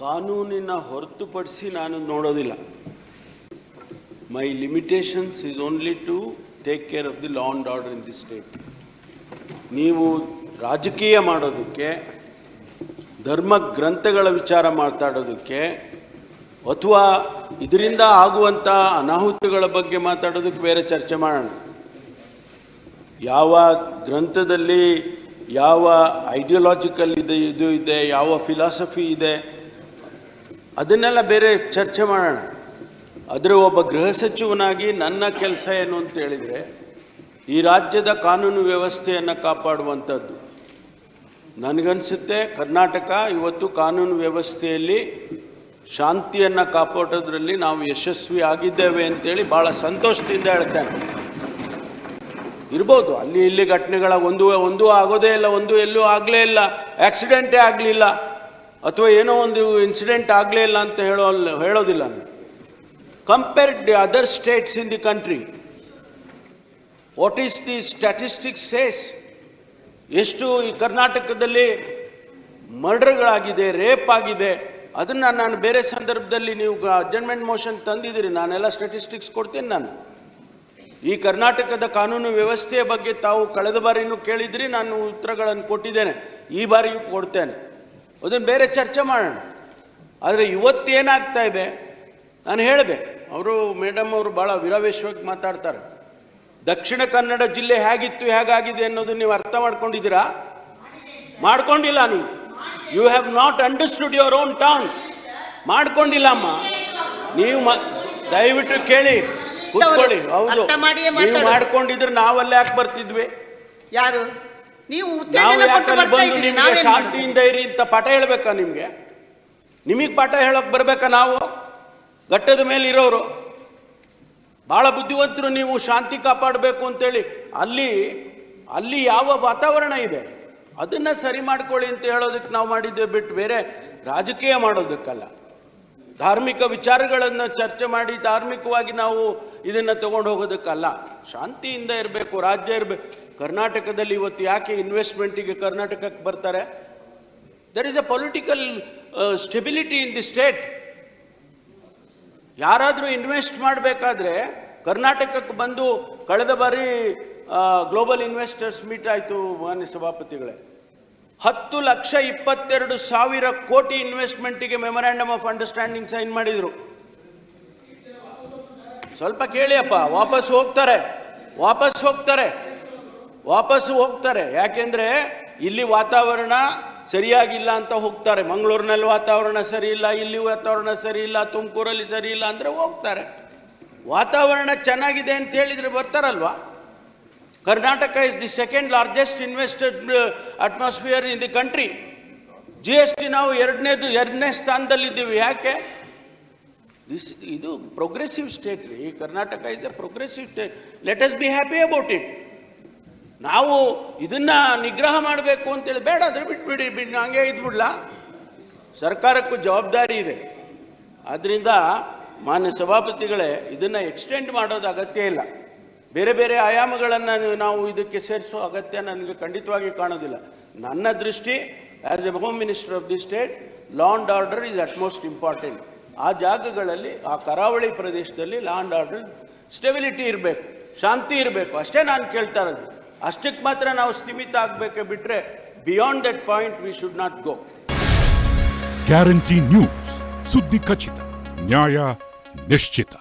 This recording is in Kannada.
ಕಾನೂನಿನ ಹೊರತುಪಡಿಸಿ ನಾನು ನೋಡೋದಿಲ್ಲ. My limitations is only to take care of the law and order in the state ನೀವು ರಾಜಕೀಯ ಮಾಡೋದಕ್ಕೆ, ಧರ್ಮ ಗ್ರಂಥಗಳ ವಿಚಾರ ಮಾತಾಡೋದಕ್ಕೆ, ಅಥವಾ ಇದರಿಂದ ಆಗುವಂಥ ಅನಾಹುತಗಳ ಬಗ್ಗೆ ಮಾತಾಡೋದಕ್ಕೆ ಬೇರೆ ಚರ್ಚೆ ಮಾಡೋಣ. ಯಾವ ಗ್ರಂಥದಲ್ಲಿ ಯಾವ ಐಡಿಯಾಲಜಿಕಲ್ ಇದೆ ಇದು ಇದೆ ಯಾವ ಫಿಲಾಸಫಿ ಇದೆ ಅದನ್ನೆಲ್ಲ ಬೇರೆ ಚರ್ಚೆ ಮಾಡೋಣ. ಆದರೆ ಒಬ್ಬ ಗೃಹ ಸಚಿವನಾಗಿ ನನ್ನ ಕೆಲಸ ಏನು ಅಂತ ಹೇಳಿದರೆ, ಈ ರಾಜ್ಯದ ಕಾನೂನು ವ್ಯವಸ್ಥೆಯನ್ನು ಕಾಪಾಡುವಂಥದ್ದು. ನನಗನ್ಸುತ್ತೆ ಕರ್ನಾಟಕ ಇವತ್ತು ಕಾನೂನು ವ್ಯವಸ್ಥೆಯಲ್ಲಿ ಶಾಂತಿಯನ್ನು ಕಾಪಾಡೋದ್ರಲ್ಲಿ ನಾವು ಯಶಸ್ವಿ ಆಗಿದ್ದೇವೆ ಅಂತೇಳಿ ಭಾಳ ಸಂತೋಷದಿಂದ ಹೇಳ್ತೇನೆ. ಇರ್ಬೋದು, ಅಲ್ಲಿ ಇಲ್ಲಿ ಘಟನೆಗಳ ಒಂದು ಒಂದು ಆಗೋದೇ ಇಲ್ಲ, ಒಂದು ಎಲ್ಲೂ ಆಗಲೇ ಇಲ್ಲ ಆ್ಯಕ್ಸಿಡೆಂಟೇ ಆಗಲಿಲ್ಲ. ಅಥವಾ ಏನೋ ಒಂದು ಇನ್ಸಿಡೆಂಟ್ ಆಗಲೇ ಇಲ್ಲ ಅಂತ ಹೇಳೋ ಹೇಳೋದಿಲ್ಲ compared the other states in the country what is the statistics says ಎಷ್ಟು ಈ ಕರ್ನಾಟಕದಲ್ಲಿ ಮರ್ಡರ್ಗಳಾಗಿದೆ ರೇಪ್ ಆಗಿದೆ, ಅದನ್ನು ನಾನು ಬೇರೆ ಸಂದರ್ಭದಲ್ಲಿ ನೀವು ಅಜೆಂಟ್ಮೆಂಟ್ ಮೋಷನ್ ತಂದಿದ್ದೀರಿ, ನಾನೆಲ್ಲ ಸ್ಟ್ಯಾಟಿಸ್ಟಿಕ್ಸ್ ಕೊಡ್ತೀನಿ ನಾನು. ಈ ಕರ್ನಾಟಕದ ಕಾನೂನು ವ್ಯವಸ್ಥೆಯ ಬಗ್ಗೆ ತಾವು ಕಳೆದ ಬಾರಿನೂ ಕೇಳಿದ್ರಿ, ನಾನು ಉತ್ತರಗಳನ್ನು ಕೊಟ್ಟಿದ್ದೇನೆ. ಈ ಬಾರಿಯೂ ಕೊಡ್ತೇನೆ. ಅದನ್ನು ಬೇರೆ ಚರ್ಚೆ ಮಾಡೋಣ. ಆದರೆ ಇವತ್ತೇನಾಗ್ತಾ ಇದೆ? ನಾನು ಹೇಳಿದೆ ಅವರು ಮೇಡಮ್ ಅವರು ಭಾಳ ವಿರಾವೇಶವಾಗಿ ಮಾತಾಡ್ತಾರೆ. ದಕ್ಷಿಣ ಕನ್ನಡ ಜಿಲ್ಲೆ ಹೇಗಿತ್ತು ಹೇಗಾಗಿದೆ ಅನ್ನೋದನ್ನು ನೀವು ಅರ್ಥ ಮಾಡ್ಕೊಂಡಿದ್ದೀರಾ? ಮಾಡ್ಕೊಂಡಿಲ್ಲ ನೀವು. You have not understood your own town ಮಾಡ್ಕೊಂಡಿಲ್ಲ ಅಮ್ಮ. ನೀವು ದಯವಿಟ್ಟು ಕೇಳಿ ಕೂತ್ಕೊಳ್ಳಿ. ಹೌದು. ನೀವು ಮಾಡ್ಕೊಂಡಿದ್ರೆ ನಾವಲ್ಲೇ ಯಾಕೆ ಬರ್ತಿದ್ವಿ? ಯಾರು? ನೀವು ಉತ್ತೇಜನ ಕೊಟ್ಟು ಯಾಕಲ್ಲಿ ಬರ್ತಾ ಬಂದು ಇದ್ದೀರಿ ನಿಮಗೆ ನಾವೇನ್ ಮಾಡೋದು? ಶಾಂತಿಯಿಂದ ಇರಿ ಅಂತ ಪಾಠ ಹೇಳ್ಬೇಕಾ ನಿಮಗೆ? ನಿಮಗೆ ಪಾಠ ಹೇಳೋಕೆ ಬರ್ಬೇಕಾ ನಾವು? ಘಟ್ಟದ ಮೇಲೆ ಇರೋರು. ಬಹಳ ಬುದ್ಧಿವಂತರು ನೀವು ಶಾಂತಿ ಕಾಪಾಡಬೇಕು ಅಂತೇಳಿ. ಅಲ್ಲಿ ಅಲ್ಲಿ ಯಾವ ವಾತಾವರಣ ಇದೆ? ಅದನ್ನ ಸರಿ ಮಾಡ್ಕೊಳ್ಳಿ ಅಂತ ಹೇಳೋದಕ್ಕೆ ನಾವು ಮಾಡಿದ್ದೇವೆ ಬಿಟ್ಟು ಬೇರೆ ರಾಜಕೀಯ ಮಾಡೋದಕ್ಕಲ್ಲ. ಧಾರ್ಮಿಕ ವಿಚಾರಗಳನ್ನು ಚರ್ಚೆ ಮಾಡಿ ಧಾರ್ಮಿಕವಾಗಿ ನಾವು ಇದನ್ನು ತಗೊಂಡು ಹೋಗೋದಕ್ಕಲ್ಲ. ಶಾಂತಿಯಿಂದ ಇರಬೇಕು ರಾಜ್ಯ ಇರಬೇಕು. ಕರ್ನಾಟಕದಲ್ಲಿ ಇವತ್ತು ಯಾಕೆ ಇನ್ವೆಸ್ಟ್ಮೆಂಟಿಗೆ ಕರ್ನಾಟಕಕ್ಕೆ ಬರ್ತಾರೆ? There is a political stability in the state ಯಾರಾದರೂ ಇನ್ವೆಸ್ಟ್ ಮಾಡಬೇಕಾದ್ರೆ ಕರ್ನಾಟಕಕ್ಕೆ ಬಂದು ಕಳೆದ ಬಾರಿ ಗ್ಲೋಬಲ್ ಇನ್ವೆಸ್ಟರ್ಸ್ ಮೀಟ್ ಆಯಿತು ಮಾನ್ಯ ಸಭಾಪತಿಗಳೇ. ಹತ್ತು ಲಕ್ಷ ಇಪ್ಪತ್ತೆರಡು ಸಾವಿರ ಕೋಟಿ ಇನ್ವೆಸ್ಟ್ಮೆಂಟಿಗೆ ಮೆಮೊರಾಂಡಮ್ ಆಫ್ ಅಂಡರ್ಸ್ಟ್ಯಾಂಡಿಂಗ್ ಸೈನ್ ಮಾಡಿದರು. ಸ್ವಲ್ಪ ಕೇಳಿಯಪ್ಪ, ವಾಪಸ್ ಹೋಗ್ತಾರೆ ವಾಪಸ್ ಹೋಗ್ತಾರೆ. ವಾಪಸ್ ಹೋಗ್ತಾರೆ. ಯಾಕೆಂದ್ರೆ ಇಲ್ಲಿ ವಾತಾವರಣ ಸರಿಯಾಗಿಲ್ಲ ಅಂತ ಹೋಗ್ತಾರೆ. ಮಂಗಳೂರಿನಲ್ಲಿ ವಾತಾವರಣ ಸರಿ ಇಲ್ಲ ಇಲ್ಲಿ ವಾತಾವರಣ ಸರಿ ಇಲ್ಲ ತುಮಕೂರಲ್ಲಿ ಸರಿ ಇಲ್ಲ ಅಂದರೆ ಹೋಗ್ತಾರೆ. ವಾತಾವರಣ ಚೆನ್ನಾಗಿದೆ ಅಂತ ಹೇಳಿದ್ರೆ ಬರ್ತಾರಲ್ವಾ? Karnataka is the second largest invested atmosphere in the country G S T ನಾವು ಎರಡನೇದು, ಎರಡನೇ ಸ್ಥಾನದಲ್ಲಿದ್ದೀವಿ. ಯಾಕೆ? ದಿಸ್ ಇದು ಪ್ರೋಗ್ರೆಸಿವ್ ಸ್ಟೇಟ್ ರೀ. Karnataka is a progressive state let us be happy about it ನಾವು ಇದನ್ನ ನಿಗ್ರಹ ಮಾಡಬೇಕು ಅಂತೇಳಿ ಬೇಡ ಅದ್ರ ಬಿಟ್ಬಿಡಿ, ಬಿಡಿ ಹಂಗೆ ಇದ್ಬಿಡ್ಲ. ಸರ್ಕಾರಕ್ಕೂ ಜವಾಬ್ದಾರಿ ಇದೆ. ಆದ್ದರಿಂದ ಮಾನ್ಯ ಸಭಾಪತಿಗಳೇ, ಇದನ್ನು ಎಕ್ಸ್ಟೆಂಡ್ ಮಾಡೋದು ಅಗತ್ಯ ಇಲ್ಲ. ಬೇರೆ ಬೇರೆ ಆಯಾಮಗಳನ್ನು ನಾವು ಇದಕ್ಕೆ ಸೇರಿಸೋ ಅಗತ್ಯ ನನಗೆ ಖಂಡಿತವಾಗಿ ಕಾಣೋದಿಲ್ಲ. ನನ್ನ ದೃಷ್ಟಿ as a home minister of the state law and order is utmost important ಆ ಜಾಗಗಳಲ್ಲಿ, ಆ ಕರಾವಳಿ ಪ್ರದೇಶದಲ್ಲಿ ಲಾ ಅಂಡ್ ಆರ್ಡರ್ ಸ್ಟೆಬಿಲಿಟಿ ಇರಬೇಕು, ಶಾಂತಿ ಇರಬೇಕು, ಅಷ್ಟೇ ನಾನು ಕೇಳ್ತಾ ಇರೋದು. ಅಷ್ಟಕ್ಕೆ ಮಾತ್ರ ನಾವು ಸ್ಥಿಮಿತ ಆಗಬೇಕೆ ಬಿಟ್ಟರೆ beyond that point we should not go guarantee news ಸುದ್ದಿ ಖಚಿತ ನ್ಯಾಯ ನಿಶ್ಚಿತ